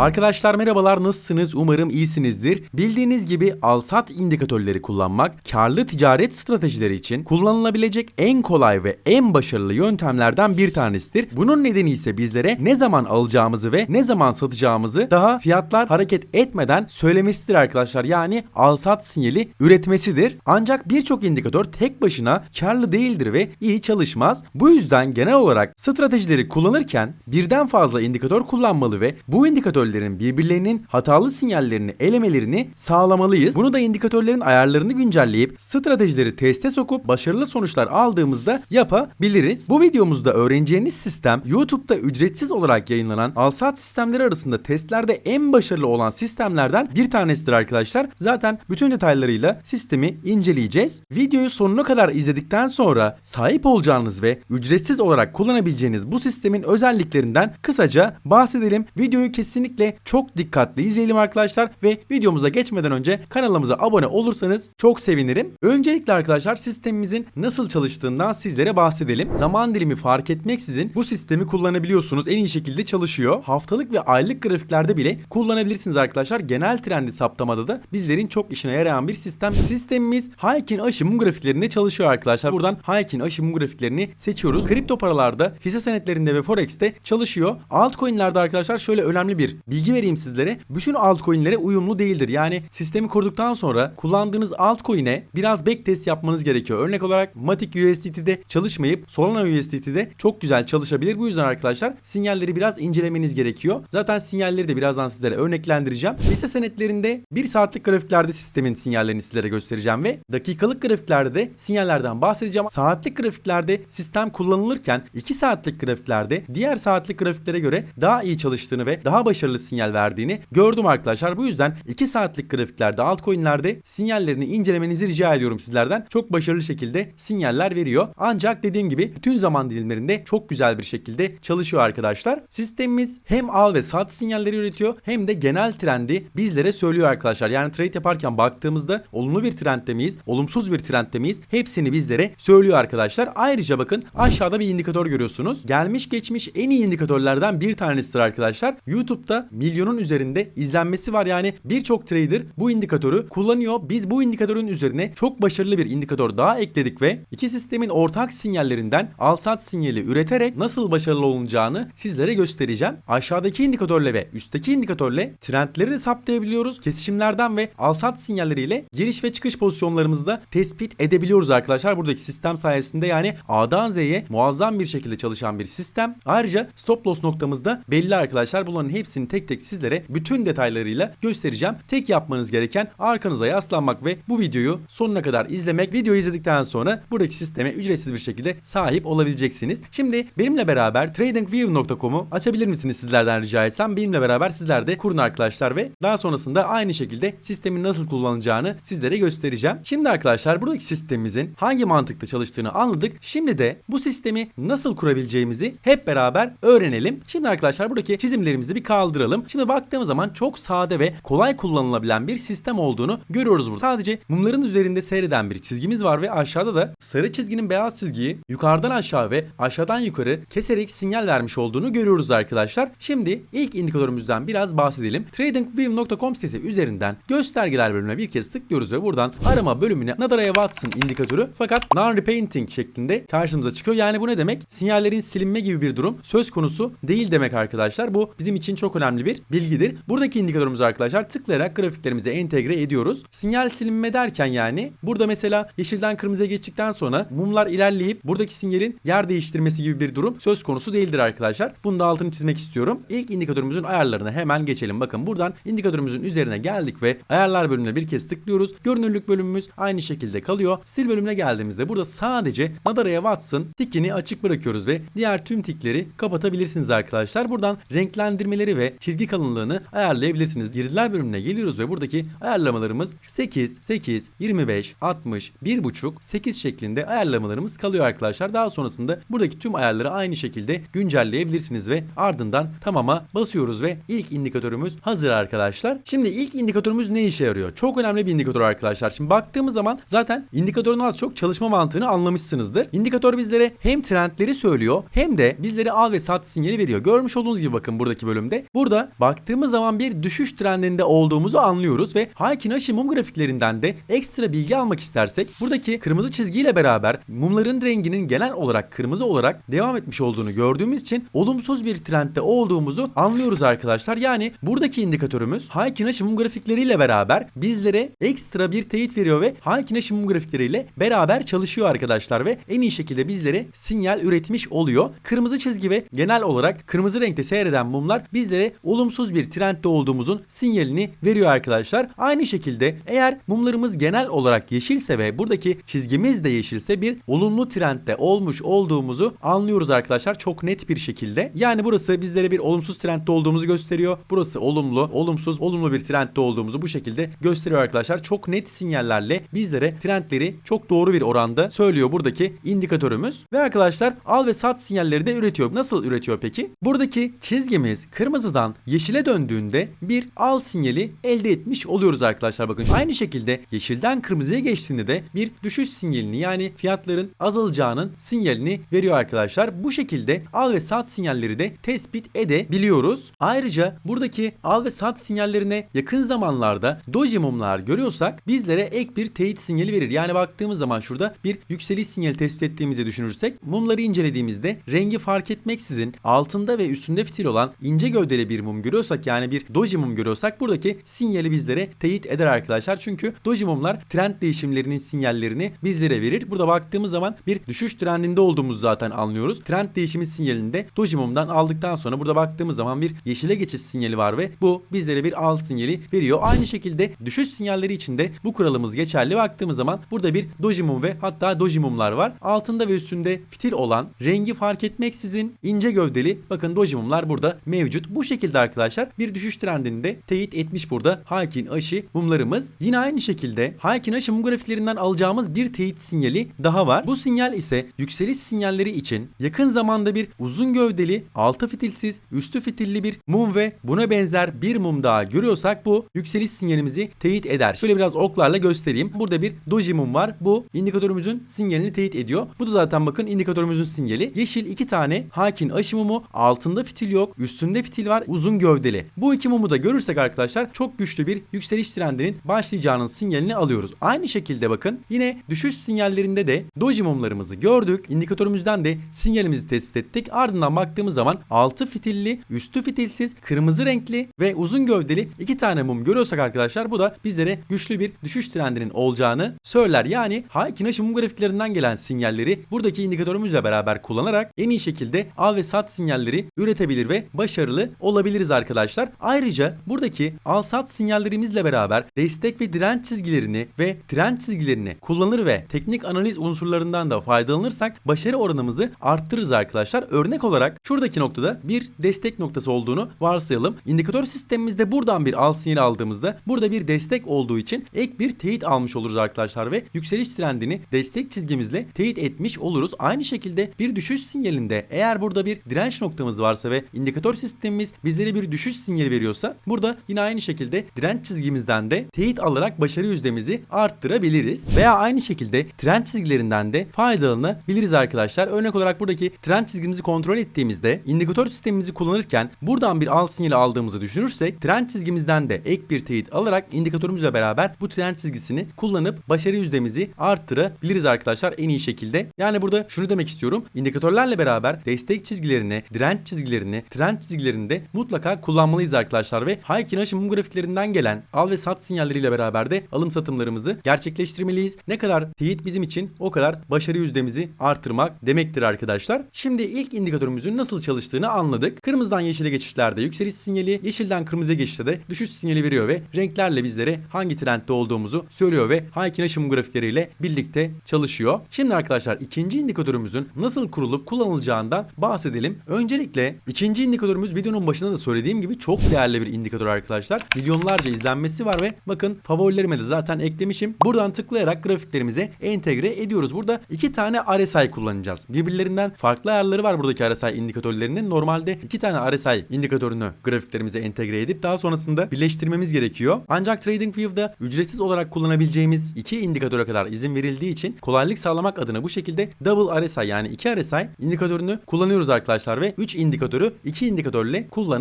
Arkadaşlar merhabalar nasılsınız? Umarım iyisinizdir. Bildiğiniz gibi al-sat indikatörleri kullanmak karlı ticaret stratejileri için kullanılabilecek en kolay ve en başarılı yöntemlerden bir tanesidir. Bunun nedeni ise bizlere ne zaman alacağımızı ve ne zaman satacağımızı daha fiyatlar hareket etmeden söylemesidir arkadaşlar. Yani al-sat sinyali üretmesidir. Ancak birçok indikatör tek başına karlı değildir ve iyi çalışmaz. Bu yüzden genel olarak stratejileri kullanırken birden fazla indikatör kullanmalı ve bu indikatörlerin birbirlerinin hatalı sinyallerini elemelerini sağlamalıyız. Bunu da indikatörlerin ayarlarını güncelleyip stratejileri teste sokup başarılı sonuçlar aldığımızda yapabiliriz. Bu videomuzda öğreneceğiniz sistem YouTube'da ücretsiz olarak yayınlanan alsat sistemleri arasında testlerde en başarılı olan sistemlerden bir tanesidir arkadaşlar. Zaten bütün detaylarıyla sistemi inceleyeceğiz. Videoyu sonuna kadar izledikten sonra sahip olacağınız ve ücretsiz olarak kullanabileceğiniz bu sistemin özelliklerinden kısaca bahsedelim. Videoyu kesinlikle çok dikkatli izleyelim arkadaşlar ve videomuza geçmeden önce kanalımıza abone olursanız çok sevinirim. Öncelikle arkadaşlar sistemimizin nasıl çalıştığından sizlere bahsedelim. Zaman dilimi fark etmeksizin bu sistemi kullanabiliyorsunuz. En iyi şekilde çalışıyor. Haftalık ve aylık grafiklerde bile kullanabilirsiniz arkadaşlar. Genel trendi saptamada da bizlerin çok işine yarayan bir sistem. Sistemimiz Haykin aşımı grafiklerinde çalışıyor arkadaşlar. Buradan Haykin aşımı grafiklerini seçiyoruz. Kripto paralarda, hisse senetlerinde ve Forex'te çalışıyor. Altcoin'lerde arkadaşlar şöyle önemli bir bilgi vereyim sizlere. Bütün altcoin'lere uyumlu değildir. Yani sistemi kurduktan sonra kullandığınız altcoin'e biraz backtest yapmanız gerekiyor. Örnek olarak Matic USDT'de çalışmayıp Solana USDT'de çok güzel çalışabilir. Bu yüzden arkadaşlar sinyalleri biraz incelemeniz gerekiyor. Zaten sinyalleri de birazdan sizlere örneklendireceğim. Hisse senetlerinde 1 saatlik grafiklerde sistemin sinyallerini sizlere göstereceğim ve dakikalık grafiklerde de sinyallerden bahsedeceğim. Saatlik grafiklerde sistem kullanılırken 2 saatlik grafiklerde diğer saatlik grafiklere göre daha iyi çalıştığını ve daha başarılı sinyal verdiğini gördüm arkadaşlar. Bu yüzden 2 saatlik grafiklerde altcoin'lerde sinyallerini incelemenizi rica ediyorum sizlerden. Çok başarılı şekilde sinyaller veriyor. Ancak dediğim gibi bütün zaman dilimlerinde çok güzel bir şekilde çalışıyor arkadaşlar. Sistemimiz hem al ve sat sinyalleri üretiyor hem de genel trendi bizlere söylüyor arkadaşlar. Yani trade yaparken baktığımızda olumlu bir trendde miyiz, olumsuz bir trendde miyiz hepsini bizlere söylüyor arkadaşlar. Ayrıca bakın aşağıda bir indikatör görüyorsunuz. Gelmiş geçmiş en iyi indikatörlerden bir tanesidir arkadaşlar. YouTube'da milyonun üzerinde izlenmesi var. Yani birçok trader bu indikatörü kullanıyor. Biz bu indikatörün üzerine çok başarılı bir indikatör daha ekledik ve iki sistemin ortak sinyallerinden al sat sinyali üreterek nasıl başarılı olunacağını sizlere göstereceğim. Aşağıdaki indikatörle ve üstteki indikatörle trendleri de saptayabiliyoruz. Kesişimlerden ve al sat sinyalleriyle giriş ve çıkış pozisyonlarımızı da tespit edebiliyoruz arkadaşlar. Buradaki sistem sayesinde yani A'dan Z'ye muazzam bir şekilde çalışan bir sistem. Ayrıca stop loss noktamız da belli arkadaşlar. Bunların hepsini tek tek sizlere bütün detaylarıyla göstereceğim. Tek yapmanız gereken arkanıza yaslanmak ve bu videoyu sonuna kadar izlemek. Videoyu izledikten sonra buradaki sisteme ücretsiz bir şekilde sahip olabileceksiniz. Şimdi benimle beraber tradingview.com'u açabilir misiniz sizlerden rica etsem? Benimle beraber sizler de kurun arkadaşlar ve daha sonrasında aynı şekilde sistemin nasıl kullanılacağını sizlere göstereceğim. Şimdi arkadaşlar buradaki sistemimizin hangi mantıkta çalıştığını anladık. Şimdi de bu sistemi nasıl kurabileceğimizi hep beraber öğrenelim. Şimdi arkadaşlar buradaki çizimlerimizi bir kaldıralım. Şimdi baktığımız zaman çok sade ve kolay kullanılabilen bir sistem olduğunu görüyoruz burada. Sadece mumların üzerinde seyreden bir çizgimiz var ve aşağıda da sarı çizginin beyaz çizgiyi yukarıdan aşağı ve aşağıdan yukarı keserek sinyal vermiş olduğunu görüyoruz arkadaşlar. Şimdi ilk indikatörümüzden biraz bahsedelim. TradingView.com sitesi üzerinden göstergeler bölümüne bir kez tıklıyoruz ve buradan arama bölümüne Nadaraya Watson indikatörü fakat non-repainting şeklinde karşımıza çıkıyor. Yani bu ne demek? Sinyallerin silinme gibi bir durum söz konusu değil demek arkadaşlar. Bu bizim için çok önemli bir bilgidir. Buradaki indikatörümüzü arkadaşlar tıklayarak grafiklerimize entegre ediyoruz. Sinyal silinme derken yani burada mesela yeşilden kırmızıya geçtikten sonra mumlar ilerleyip buradaki sinyalin yer değiştirmesi gibi bir durum söz konusu değildir arkadaşlar. Bunu da altını çizmek istiyorum. İlk indikatörümüzün ayarlarına hemen geçelim. Bakın buradan indikatörümüzün üzerine geldik ve ayarlar bölümüne bir kez tıklıyoruz. Görünürlük bölümümüz aynı şekilde kalıyor. Stil bölümüne geldiğimizde burada sadece Nadaraya Watson tikini açık bırakıyoruz ve diğer tüm tikleri kapatabilirsiniz arkadaşlar. Buradan renklendirmeleri ve çizgi kalınlığını ayarlayabilirsiniz. Girdiler bölümüne geliyoruz ve buradaki ayarlamalarımız 8, 8, 25, 60, 1.5, 8 şeklinde ayarlamalarımız kalıyor arkadaşlar. Daha sonrasında buradaki tüm ayarları aynı şekilde güncelleyebilirsiniz ve ardından tamama basıyoruz ve ilk indikatörümüz hazır arkadaşlar. Şimdi ilk indikatörümüz ne işe yarıyor? Çok önemli bir indikatör arkadaşlar. Şimdi baktığımız zaman zaten indikatörün az çok çalışma mantığını anlamışsınızdır. İndikatör bizlere hem trendleri söylüyor hem de bizlere al ve sat sinyali veriyor. Görmüş olduğunuz gibi bakın buradaki bölümde. Burada burada baktığımız zaman bir düşüş trendinde olduğumuzu anlıyoruz ve Heikin Ashi mum grafiklerinden de ekstra bilgi almak istersek buradaki kırmızı çizgiyle beraber mumların renginin genel olarak kırmızı olarak devam etmiş olduğunu gördüğümüz için olumsuz bir trendde olduğumuzu anlıyoruz arkadaşlar. Yani buradaki indikatörümüz Heikin Ashi mum grafikleriyle beraber bizlere ekstra bir teyit veriyor ve Heikin Ashi mum grafikleriyle beraber çalışıyor arkadaşlar ve en iyi şekilde bizlere sinyal üretmiş oluyor. Kırmızı çizgi ve genel olarak kırmızı renkte seyreden mumlar bizlere olumsuz bir trendde olduğumuzun sinyalini veriyor arkadaşlar. Aynı şekilde eğer mumlarımız genel olarak yeşilse ve buradaki çizgimiz de yeşilse bir olumlu trendde olmuş olduğumuzu anlıyoruz arkadaşlar çok net bir şekilde. Yani burası bizlere bir olumsuz trendde olduğumuzu gösteriyor. Burası olumlu, olumsuz, olumlu bir trendde olduğumuzu bu şekilde gösteriyor arkadaşlar. Çok net sinyallerle bizlere trendleri çok doğru bir oranda söylüyor buradaki indikatörümüz. Ve arkadaşlar al ve sat sinyalleri de üretiyor. Nasıl üretiyor peki? Buradaki çizgimiz kırmızıdan yeşile döndüğünde bir al sinyali elde etmiş oluyoruz arkadaşlar bakın. Aynı şekilde yeşilden kırmızıya geçtiğinde de bir düşüş sinyalini yani fiyatların azalacağının sinyalini veriyor arkadaşlar. Bu şekilde al ve sat sinyalleri de tespit edebiliyoruz. Ayrıca buradaki al ve sat sinyallerine yakın zamanlarda doji mumlar görüyorsak bizlere ek bir teyit sinyali verir. Yani baktığımız zaman şurada bir yükseliş sinyali tespit ettiğimizi düşünürsek mumları incelediğimizde rengi fark etmeksizin altında ve üstünde fitil olan ince gövdeli bir mum görüyorsak yani bir doji mum görüyorsak buradaki sinyali bizlere teyit eder arkadaşlar. Çünkü doji mumlar trend değişimlerinin sinyallerini bizlere verir. Burada baktığımız zaman bir düşüş trendinde olduğumuzu zaten anlıyoruz. Trend değişimi sinyalini de doji mumdan aldıktan sonra burada baktığımız zaman bir yeşile geçiş sinyali var ve bu bizlere bir al sinyali veriyor. Aynı şekilde düşüş sinyalleri için de bu kuralımız geçerli. Baktığımız zaman burada bir doji mum ve hatta doji mumlar var. Altında ve üstünde fitil olan rengi fark etmeksizin ince gövdeli bakın doji mumlar burada mevcut. Bu şekilde arkadaşlar bir düşüş trendini de teyit etmiş burada Haykin Aşı mumlarımız. Yine aynı şekilde Haykin Aşı mum grafiklerinden alacağımız bir teyit sinyali daha var. Bu sinyal ise yükseliş sinyalleri için yakın zamanda bir uzun gövdeli, altı fitilsiz, üstü fitilli bir mum ve buna benzer bir mum daha görüyorsak bu yükseliş sinyalimizi teyit eder. Şöyle biraz oklarla göstereyim. Burada bir doji mum var. Bu indikatörümüzün sinyalini teyit ediyor. Bu da zaten bakın indikatörümüzün sinyali. Yeşil iki tane Hakin aşı mumu. Altında fitil yok. Üstünde fitil var. Uzun gövdeli. Bu iki mumu da görürsek arkadaşlar çok güçlü bir yükseliş trendinin başlayacağının sinyalini alıyoruz. Aynı şekilde bakın yine düşüş sinyallerinde de doji mumlarımızı gördük. İndikatörümüzden de sinyalimizi tespit ettik. Ardından baktığımız zaman altı fitilli, üstü fitilsiz, kırmızı renkli ve uzun gövdeli iki tane mum görüyorsak arkadaşlar bu da bizlere güçlü bir düşüş trendinin olacağını söyler. Yani Haykin Aşı mum grafiklerinden gelen sinyalleri buradaki indikatörümüzle beraber kullanarak en iyi şekilde al ve sat sinyalleri üretebilir ve başarılı olabiliriz arkadaşlar. Ayrıca buradaki al sat sinyallerimizle beraber destek ve direnç çizgilerini ve trend çizgilerini kullanır ve teknik analiz unsurlarından da faydalanırsak başarı oranımızı arttırırız arkadaşlar. Örnek olarak şuradaki noktada bir destek noktası olduğunu varsayalım. İndikatör sistemimizde buradan bir al sinyali aldığımızda burada bir destek olduğu için ek bir teyit almış oluruz arkadaşlar ve yükseliş trendini destek çizgimizle teyit etmiş oluruz. Aynı şekilde bir düşüş sinyalinde eğer burada bir direnç noktamız varsa ve indikatör sistemimiz bizlere bir düşüş sinyali veriyorsa burada yine aynı şekilde direnç çizgimizden de teyit alarak başarı yüzdemizi arttırabiliriz. Veya aynı şekilde trend çizgilerinden de faydalanabiliriz arkadaşlar. Örnek olarak buradaki trend çizgimizi kontrol ettiğimizde indikatör sistemimizi kullanırken buradan bir al sinyali aldığımızı düşünürsek trend çizgimizden de ek bir teyit alarak indikatörümüzle beraber bu trend çizgisini kullanıp başarı yüzdemizi arttırabiliriz arkadaşlar en iyi şekilde. Yani burada şunu demek istiyorum. İndikatörlerle beraber destek çizgilerini, direnç çizgilerini, trend çizgilerini de mutlaka kullanmalıyız arkadaşlar ve Haykin mum grafiklerinden gelen al ve sat sinyalleriyle beraber de alım satımlarımızı gerçekleştirmeliyiz. Ne kadar teyit bizim için o kadar başarı yüzdemizi artırmak demektir arkadaşlar. Şimdi ilk indikatörümüzün nasıl çalıştığını anladık. Kırmızıdan yeşile geçişlerde yükseliş sinyali, yeşilden kırmızıya geçişte de düşüş sinyali veriyor ve renklerle bizlere hangi trendde olduğumuzu söylüyor ve Haykin mum grafikleriyle birlikte çalışıyor. Şimdi arkadaşlar ikinci indikatörümüzün nasıl kurulup kullanılacağından bahsedelim. Öncelikle ikinci indikatörümüz videonun başında da söylediğim gibi çok değerli bir indikatör arkadaşlar. Milyonlarca izlenmesi var ve bakın favorilerime de zaten eklemişim. Buradan tıklayarak grafiklerimize entegre ediyoruz. Burada iki tane RSI kullanacağız. Birbirlerinden farklı ayarları var buradaki RSI indikatörlerinin. Normalde iki tane RSI indikatörünü grafiklerimize entegre edip daha sonrasında birleştirmemiz gerekiyor. Ancak TradingView'da ücretsiz olarak kullanabileceğimiz iki indikatöre kadar izin verildiği için kolaylık sağlamak adına bu şekilde double RSI yani iki RSI indikatörünü kullanıyoruz arkadaşlar ve 3 indikatörü 2 indikatörle kullanabiliyoruz.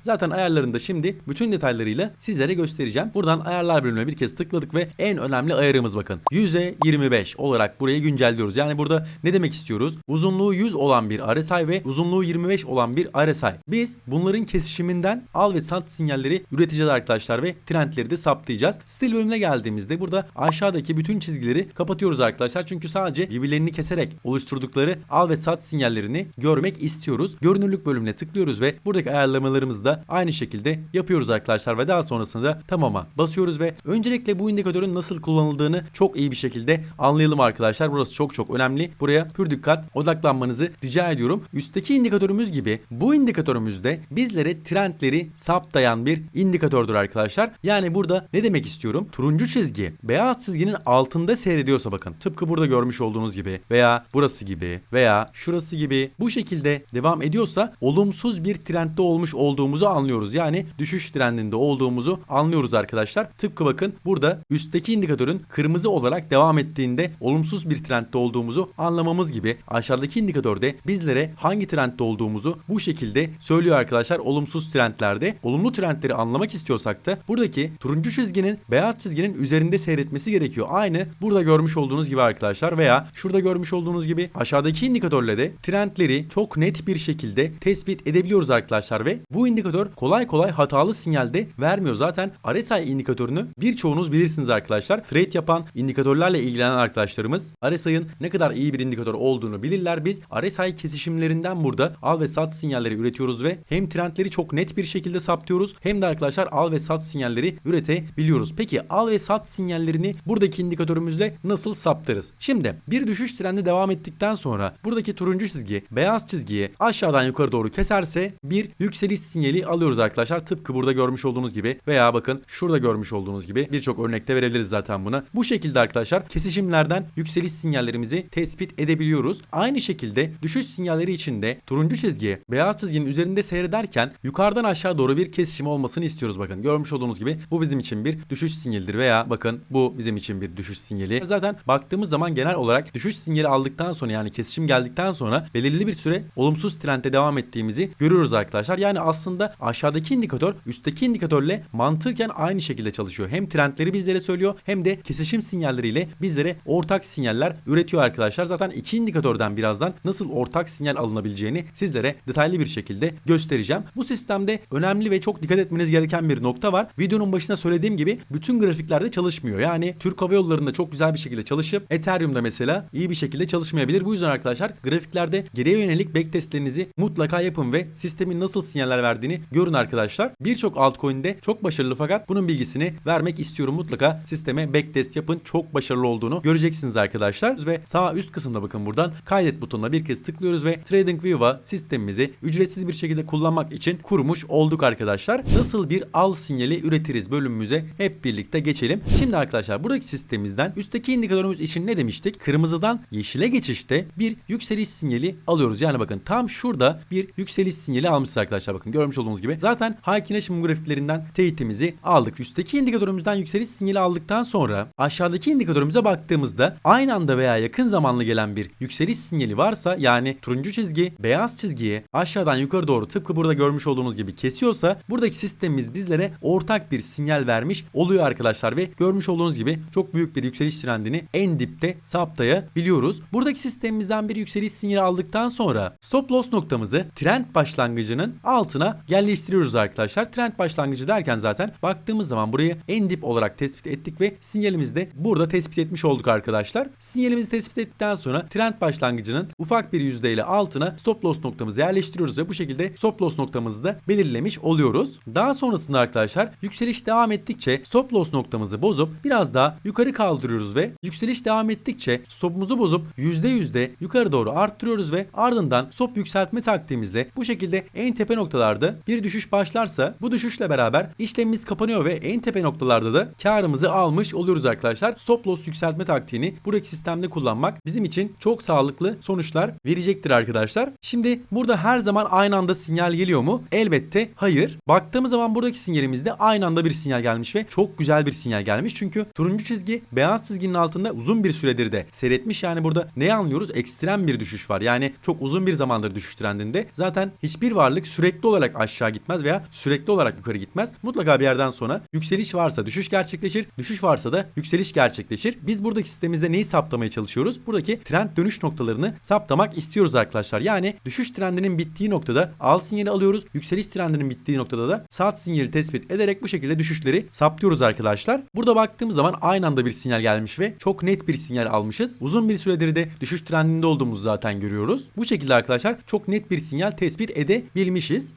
Zaten ayarlarında şimdi bütün detaylarıyla sizlere göstereceğim. Buradan ayarlar bölümüne bir kez tıkladık ve en önemli ayarımız bakın. 100'e 25 olarak burayı güncelliyoruz. Yani burada ne demek istiyoruz? Uzunluğu 100 olan bir RSI ve uzunluğu 25 olan bir RSI. Biz bunların kesişiminden al ve sat sinyalleri üreteceğiz arkadaşlar ve trendleri de saptayacağız. Stil bölümüne geldiğimizde burada aşağıdaki bütün çizgileri kapatıyoruz arkadaşlar. Çünkü sadece birbirlerini keserek oluşturdukları al ve sat sinyallerini görmek istiyoruz. Görünürlük bölümüne tıklıyoruz ve buradaki ayarlamalarımızı da aynı şekilde yapıyoruz arkadaşlar ve daha sonrasında tamama basıyoruz ve öncelikle bu indikatörün nasıl kullanıldığını çok iyi bir şekilde anlayalım arkadaşlar. Burası çok çok önemli. Buraya pür dikkat odaklanmanızı rica ediyorum. Üstteki indikatörümüz gibi bu indikatörümüzde bizlere trendleri saptayan bir indikatördür arkadaşlar. Yani burada ne demek istiyorum? Turuncu çizgi beyaz çizginin altında seyrediyorsa bakın tıpkı burada görmüş olduğunuz gibi veya burası gibi veya şurası gibi bu şekilde devam ediyorsa olumsuz bir trendde olmuş olduğumuzu anlıyoruz. Yani düşüş trendinde olduğumuzu anlıyoruz arkadaşlar. Tıpkı bakın burada üstteki indikatörün kırmızı olarak devam ettiğinde olumsuz bir trendde olduğumuzu anlamamız gibi aşağıdaki indikatörde bizlere hangi trendde olduğumuzu bu şekilde söylüyor arkadaşlar. Olumsuz trendlerde olumlu trendleri anlamak istiyorsak da buradaki turuncu çizginin beyaz çizginin üzerinde seyretmesi gerekiyor. Aynı burada görmüş olduğunuz gibi arkadaşlar veya şurada görmüş olduğunuz gibi aşağıdaki indikatörle de trendleri çok net bir şekilde tespit edebiliyoruz arkadaşlar ve bu indikatör kolay kolay hatalı sinyalde vermiyor. Zaten RSI indikatörünü birçoğunuz bilirsiniz arkadaşlar. Trade yapan indikatörlerle ilgilenen arkadaşlarımız RSI'ın ne kadar iyi bir indikatör olduğunu bilirler. Biz RSI kesişimlerinden burada al ve sat sinyalleri üretiyoruz ve hem trendleri çok net bir şekilde saptıyoruz hem de arkadaşlar al ve sat sinyalleri üretebiliyoruz. Peki al ve sat sinyallerini buradaki indikatörümüzle nasıl saptarız? Şimdi bir düşüş trendi devam ettikten sonra buradaki turuncu çizgi beyaz çizgiyi aşağıdan yukarı doğru keserse bir yükseliş sinyali alıyoruz arkadaşlar. Tıpkı burada görmüş olduğunuz gibi veya bakın şurada görmüş olduğunuz gibi birçok örnekte verebiliriz zaten buna. Bu şekilde arkadaşlar kesişimlerden yükseliş sinyallerimizi tespit edebiliyoruz. Aynı şekilde düşüş sinyalleri için de turuncu çizgi beyaz çizginin üzerinde seyrederken yukarıdan aşağı doğru bir kesişim olmasını istiyoruz bakın. Görmüş olduğunuz gibi bu bizim için bir düşüş sinyalidir veya bakın bu bizim için bir düşüş sinyali. Zaten baktığımız zaman genel olarak düşüş sinyali aldıktan sonra yani kesişim geldikten sonra belirli bir süre olumsuz trendde devam ettiğimizi görüyoruz arkadaşlar. Yani aslında aşağıdaki indikatör üstteki indikatörle mantıken aynı şekilde çalışıyor. Hem trendleri bizlere söylüyor hem de kesişim sinyalleriyle bizlere ortak sinyaller üretiyor arkadaşlar. Zaten iki indikatörden birazdan nasıl ortak sinyal alınabileceğini sizlere detaylı bir şekilde göstereceğim. Bu sistemde önemli ve çok dikkat etmeniz gereken bir nokta var. Videonun başında söylediğim gibi bütün grafiklerde çalışmıyor. Yani Türk Hava Yolları'nda çok güzel bir şekilde çalışıp Ethereum'da mesela iyi bir şekilde çalışmayabilir. Bu yüzden arkadaşlar grafiklerde geriye yönelik backtestlerinizi mutlaka yapın ve sistemin nasıl sinyaller verdiğini görün arkadaşlar. Birçok altcoin'de çok başarılı fakat bunun bilgisini vermek istiyorum. Mutlaka sisteme backtest yapın. Çok başarılı olduğunu göreceksiniz arkadaşlar. Ve sağ üst kısımda bakın buradan kaydet butonuna bir kez tıklıyoruz ve TradingView'a sistemimizi ücretsiz bir şekilde kullanmak için kurmuş olduk arkadaşlar. Nasıl bir al sinyali üretiriz bölümümüze hep birlikte geçelim. Şimdi arkadaşlar buradaki sistemimizden üstteki indikatörümüz için ne demiştik? Kırmızıdan yeşile geçişte bir yükseliş sinyali alıyoruz. Yani bakın tam şurada bir yükseliş sinyali almışız arkadaşlar bakın görmüş olduğunuz gibi. Zaten Haykin Aşım grafiklerinden teyitimizi aldık. Üstteki indikatörümüzden yükseliş sinyali aldıktan sonra aşağıdaki indikatörümüze baktığımızda aynı anda veya yakın zamanlı gelen bir yükseliş sinyali varsa yani turuncu çizgi beyaz çizgiyi aşağıdan yukarı doğru tıpkı burada görmüş olduğunuz gibi kesiyorsa buradaki sistemimiz bizlere ortak bir sinyal vermiş oluyor arkadaşlar ve görmüş olduğunuz gibi çok büyük bir yükseliş trendini en dipte saptayabiliyoruz. Buradaki sistemimizden bir yükseliş sinyali aldıktan sonra stop loss noktamızı trend başlangıcının altına yerleştiriyoruz arkadaşlar. Trend başlangıcı derken zaten baktığımız zaman burayı en dip olarak tespit ettik ve sinyalimizi de burada tespit etmiş olduk arkadaşlar. Sinyalimizi tespit ettikten sonra trend başlangıcının ufak bir yüzdeyle altına stop loss noktamızı yerleştiriyoruz ve bu şekilde stop loss noktamızı da belirlemiş oluyoruz. Daha sonrasında arkadaşlar yükseliş devam ettikçe stop loss noktamızı bozup biraz daha yukarı kaldırıyoruz ve yükseliş devam ettikçe stopumuzu bozup %yüzde yukarı doğru arttırıyoruz ve ardından stop yükseltme taktiğimizle bu şekilde en tepe noktalarda bir düşüş başlarsa bu düşüşle beraber işlemimiz kapanıyor ve en tepe noktalarda da karımızı almış oluyoruz arkadaşlar. Stop loss yükseltme taktiğini buradaki sistemde kullanmak bizim için çok sağlıklı sonuçlar verecektir arkadaşlar. Şimdi burada her zaman aynı anda sinyal geliyor mu? Elbette hayır. Baktığımız zaman buradaki sinyalimizde aynı anda bir sinyal gelmiş ve çok güzel bir sinyal gelmiş. Çünkü turuncu çizgi beyaz çizginin altında uzun bir süredir de seyretmiş. Yani burada ne anlıyoruz? Ekstrem bir düşüş var. Yani çok uzun bir zamandır düşüş trendinde. Zaten hiçbir varlık grafik sürekli olarak aşağı gitmez veya sürekli olarak yukarı gitmez. Mutlaka bir yerden sonra yükseliş varsa düşüş gerçekleşir, düşüş varsa da yükseliş gerçekleşir. Biz buradaki sistemimizde neyi saptamaya çalışıyoruz? Buradaki trend dönüş noktalarını saptamak istiyoruz arkadaşlar. Yani düşüş trendinin bittiği noktada al sinyali alıyoruz. Yükseliş trendinin bittiği noktada da saat sinyali tespit ederek bu şekilde düşüşleri saptıyoruz arkadaşlar. Burada baktığımız zaman aynı anda bir sinyal gelmiş ve çok net bir sinyal almışız. Uzun bir süredir de düşüş trendinde olduğumuzu zaten görüyoruz. Bu şekilde arkadaşlar çok net bir sinyal tespit edebilmişiz.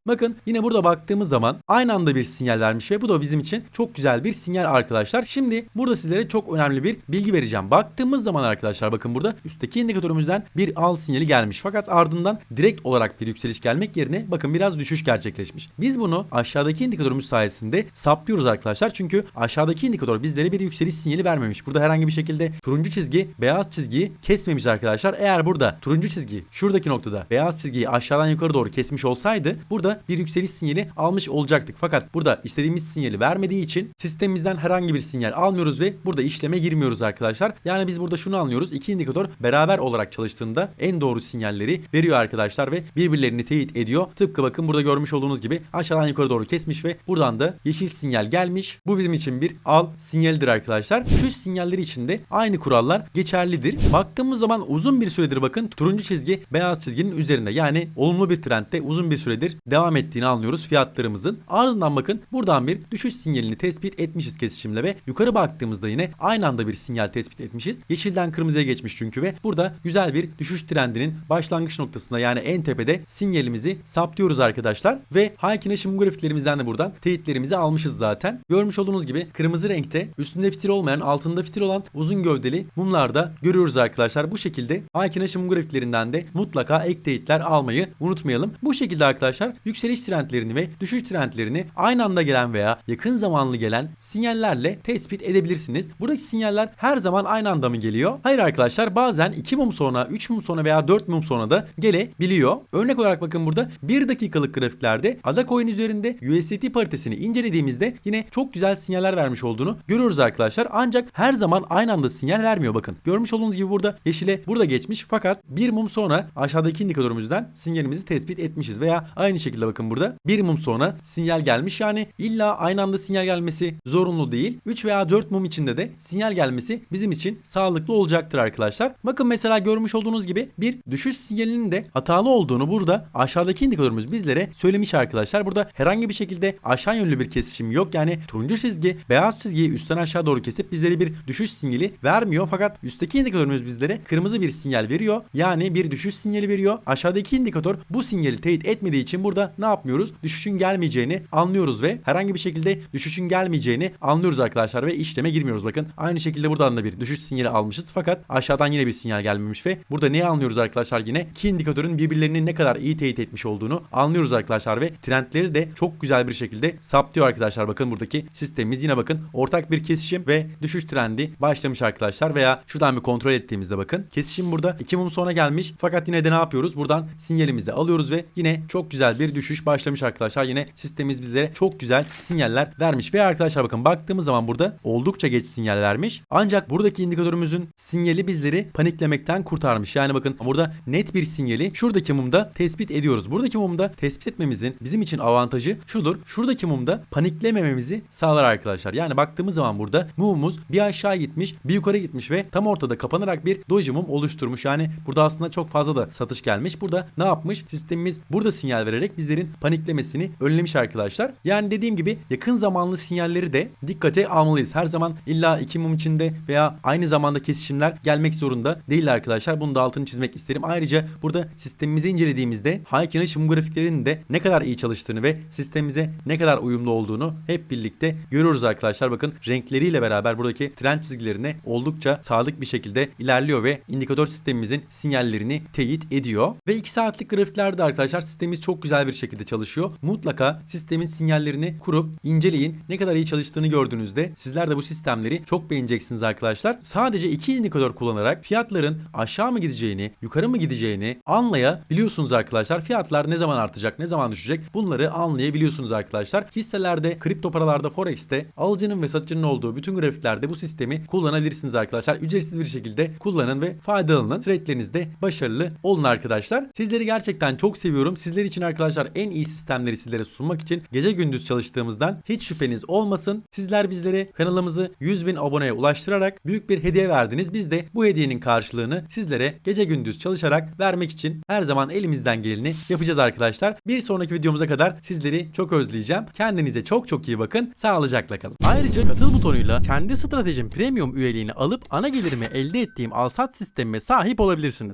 Bakın yine burada baktığımız zaman aynı anda bir sinyal vermiş ve bu da bizim için çok güzel bir sinyal arkadaşlar. Şimdi burada sizlere çok önemli bir bilgi vereceğim. Baktığımız zaman arkadaşlar bakın burada üstteki indikatörümüzden bir al sinyali gelmiş. Fakat ardından direkt olarak bir yükseliş gelmek yerine bakın biraz düşüş gerçekleşmiş. Biz bunu aşağıdaki indikatörümüz sayesinde saplıyoruz arkadaşlar. Çünkü aşağıdaki indikatör bizlere bir yükseliş sinyali vermemiş. Burada herhangi bir şekilde turuncu çizgi beyaz çizgiyi kesmemiş arkadaşlar. Eğer burada turuncu çizgi şuradaki noktada beyaz çizgiyi aşağıdan yukarı doğru kesmiş olsaydı burada bir yükseliş sinyali almış olacaktık. Fakat burada istediğimiz sinyali vermediği için sistemimizden herhangi bir sinyal almıyoruz ve burada işleme girmiyoruz arkadaşlar. Yani biz burada şunu anlıyoruz. İki indikatör beraber olarak çalıştığında en doğru sinyalleri veriyor arkadaşlar ve birbirlerini teyit ediyor. Tıpkı bakın burada görmüş olduğunuz gibi aşağıdan yukarı doğru kesmiş ve buradan da yeşil sinyal gelmiş. Bu bizim için bir al sinyalidir arkadaşlar. Şu sinyalleri için de aynı kurallar geçerlidir. Baktığımız zaman uzun bir süredir bakın turuncu çizgi beyaz çizginin üzerinde. Yani olumlu bir trendde uzun bir süredir devam ettiğini anlıyoruz fiyatlarımızın. Ardından bakın buradan bir düşüş sinyalini tespit etmişiz kesişimle ve yukarı baktığımızda yine aynı anda bir sinyal tespit etmişiz. Yeşilden kırmızıya geçmiş çünkü ve burada güzel bir düşüş trendinin başlangıç noktasında yani en tepede sinyalimizi saptıyoruz arkadaşlar ve Haykin Shimon grafiklerimizden de buradan teyitlerimizi almışız zaten. Görmüş olduğunuz gibi kırmızı renkte üstünde fitil olmayan altında fitil olan uzun gövdeli mumlarda görüyoruz arkadaşlar. Bu şekilde Haykin Shimon grafiklerinden de mutlaka ek teyitler almayı unutmayalım. Bu şekilde arkadaşlar yükseliş trendlerini ve düşüş trendlerini aynı anda gelen veya yakın zamanlı gelen sinyallerle tespit edebilirsiniz. Buradaki sinyaller her zaman aynı anda mı geliyor? Hayır arkadaşlar bazen 2 mum sonra, 3 mum sonra veya 4 mum sonra da gelebiliyor. Örnek olarak bakın burada 1 dakikalık grafiklerde Ada Coin üzerinde USDT paritesini incelediğimizde yine çok güzel sinyaller vermiş olduğunu görüyoruz arkadaşlar. Ancak her zaman aynı anda sinyal vermiyor bakın. Görmüş olduğunuz gibi burada yeşile burada geçmiş fakat bir mum sonra aşağıdaki indikatörümüzden sinyalimizi tespit etmişiz veya aynı şekilde bakın burada bir mum sonra sinyal gelmiş. Yani illa aynı anda sinyal gelmesi zorunlu değil. 3 veya 4 mum içinde de sinyal gelmesi bizim için sağlıklı olacaktır arkadaşlar. Bakın mesela görmüş olduğunuz gibi bir düşüş sinyalinin de hatalı olduğunu burada aşağıdaki indikatörümüz bizlere söylemiş arkadaşlar. Burada herhangi bir şekilde aşağı yönlü bir kesişim yok. Yani turuncu çizgi beyaz çizgiyi üstten aşağı doğru kesip bizlere bir düşüş sinyali vermiyor. Fakat üstteki indikatörümüz bizlere kırmızı bir sinyal veriyor. Yani bir düşüş sinyali veriyor. Aşağıdaki indikatör bu sinyali teyit etmediği için burada ne yapmıyoruz? Düşüşün gelmeyeceğini anlıyoruz ve herhangi bir şekilde düşüşün gelmeyeceğini anlıyoruz arkadaşlar ve işleme girmiyoruz. Bakın aynı şekilde buradan da bir düşüş sinyali almışız. Fakat aşağıdan yine bir sinyal gelmemiş ve burada neyi anlıyoruz arkadaşlar yine? İki indikatörün birbirlerini ne kadar iyi teyit etmiş olduğunu anlıyoruz arkadaşlar ve trendleri de çok güzel bir şekilde saptıyor arkadaşlar. Bakın buradaki sistemimiz yine bakın ortak bir kesişim ve düşüş trendi başlamış arkadaşlar veya şuradan bir kontrol ettiğimizde bakın kesişim burada 2 mum sonra gelmiş fakat yine de ne yapıyoruz? Buradan sinyalimizi alıyoruz ve yine çok güzel bir düşüş başlamış arkadaşlar. Yine sistemimiz bizlere çok güzel sinyaller vermiş ve arkadaşlar bakın baktığımız zaman burada oldukça geç sinyal vermiş. Ancak buradaki indikatörümüzün sinyali bizleri paniklemekten kurtarmış. Yani bakın burada net bir sinyali şuradaki mumda tespit ediyoruz. Buradaki mumda tespit etmemizin bizim için avantajı şudur. Şuradaki mumda paniklemememizi sağlar arkadaşlar. Yani baktığımız zaman burada mumumuz bir aşağı gitmiş, bir yukarı gitmiş ve tam ortada kapanarak bir doji mum oluşturmuş. Yani burada aslında çok fazla da satış gelmiş. Burada ne yapmış? Sistemimiz burada sinyal vererek bizlerin paniklemesini önlemiş arkadaşlar. Yani dediğim gibi yakın zamanlı sinyalleri de dikkate almalıyız. Her zaman illa iki mum içinde veya aynı zamanda kesişimler gelmek zorunda değil arkadaşlar. Bunu da altını çizmek isterim. Ayrıca burada sistemimizi incelediğimizde Haykin'in mum grafiklerinin de ne kadar iyi çalıştığını ve sistemimize ne kadar uyumlu olduğunu hep birlikte görüyoruz arkadaşlar. Bakın renkleriyle beraber buradaki trend çizgilerine oldukça sadık bir şekilde ilerliyor ve indikatör sistemimizin sinyallerini teyit ediyor. Ve 2 saatlik grafiklerde arkadaşlar sistemimiz çok güzel bir şekilde çalışıyor. Mutlaka sistemin sinyallerini kurup inceleyin. Ne kadar iyi çalıştığını gördüğünüzde sizler de bu sistemleri çok beğeneceksiniz arkadaşlar. Sadece iki indikatör kullanarak fiyatların aşağı mı gideceğini, yukarı mı gideceğini anlayabiliyorsunuz arkadaşlar. Fiyatlar ne zaman artacak, ne zaman düşecek bunları anlayabiliyorsunuz arkadaşlar. Hisselerde, kripto paralarda, forex'te alıcının ve satıcının olduğu bütün grafiklerde bu sistemi kullanabilirsiniz arkadaşlar. Ücretsiz bir şekilde kullanın ve faydalanın. Trade'lerinizde başarılı olun arkadaşlar. Sizleri gerçekten çok seviyorum. Sizler için için arkadaşlar en iyi sistemleri sizlere sunmak için gece gündüz çalıştığımızdan hiç şüpheniz olmasın. Sizler bizlere kanalımızı 100 bin aboneye ulaştırarak büyük bir hediye verdiniz. Biz de bu hediyenin karşılığını sizlere gece gündüz çalışarak vermek için her zaman elimizden geleni yapacağız arkadaşlar. Bir sonraki videomuza kadar sizleri çok özleyeceğim. Kendinize çok çok iyi bakın. Sağlıcakla kalın. Ayrıca katıl butonuyla kendi stratejim premium üyeliğini alıp ana gelirimi elde ettiğim alsat sistemime sahip olabilirsiniz.